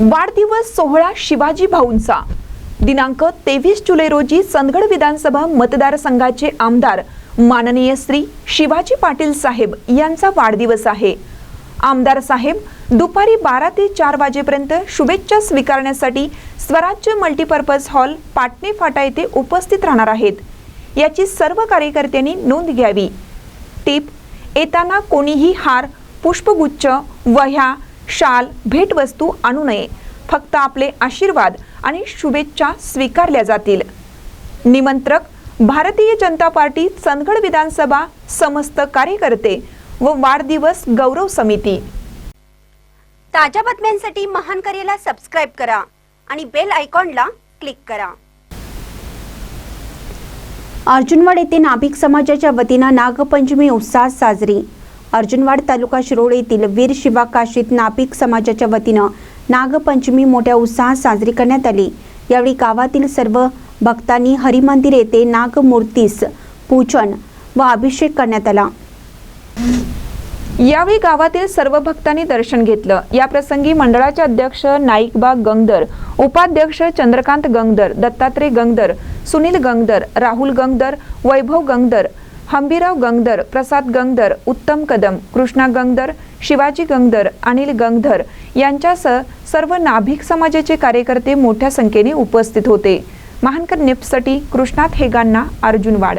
वाढदिवस सोहळा शिवाजी भाऊंचा. दिनांक तेवीस जुलै रोजी चंदगड विधानसभा मतदारसंघाचे आमदार माननीय श्री शिवाजी पाटील साहेब यांचा वाढदिवस आहे. आमदार साहेब दुपारी बारा ते चार वाजेपर्यंत शुभेच्छा स्वीकारण्यासाठी स्वराज्य मल्टीपर्पज हॉल पाटणे फाटा येथे उपस्थित राहणार आहेत. याची सर्व कार्यकर्त्यांनी नोंद घ्यावी. टीप येताना कोणीही हार पुष्पगुच्छ वह्या शाल भेटवस्तू आणू नये. फक्त आपले आशीर्वाद आणि शुभेच्छा स्वीकारल्या जातील. निमंत्रक भारतीय जनता पार्टी चंदगड विधानसभा समस्त कार्यकर्ते व वाढदिवस गौरव समिती. ताज्या बातम्यांसाठी महान करेला सबस्क्राईब करा आणि बेल आयकॉनला क्लिक करा. अर्जुनवाड येथे नाभिक समाजाच्या वतीनं नागपंचमी उत्साहात साजरी. अर्जुनवाड तालुका शिरोळ येथील वीर शिवा काशीत नापिक समाजाच्या वतीनं नागपंचमी मोठ्या उत्साहात साजरी करण्यात आली. यावेळी गावातील सर्व भक्तांनी हरिमंदिर येथे नागमूर्तीस पूजन व अभिषेक करण्यात आला. यावेळी गावातील सर्व भक्तांनी दर्शन घेतलं. या प्रसंगी मंडळाचे अध्यक्ष नाईकबा गंगदर उपाध्यक्ष चंद्रकांत गंगदर दत्तात्रय गंगदर सुनील गंगदर राहुल गंगदर वैभव गंगदर हंबीराव गंगदर प्रसाद गंगदर उत्तम कदम कृष्णा गंगदर शिवाजी गंगदर अनिल गंगधर यांच्यासह सर्व नाभिक समाजाचे कार्यकर्ते मोठ्या संख्येने उपस्थित होते. महानकर निप्ससाठी कृष्णात हेगांना अर्जुनवाड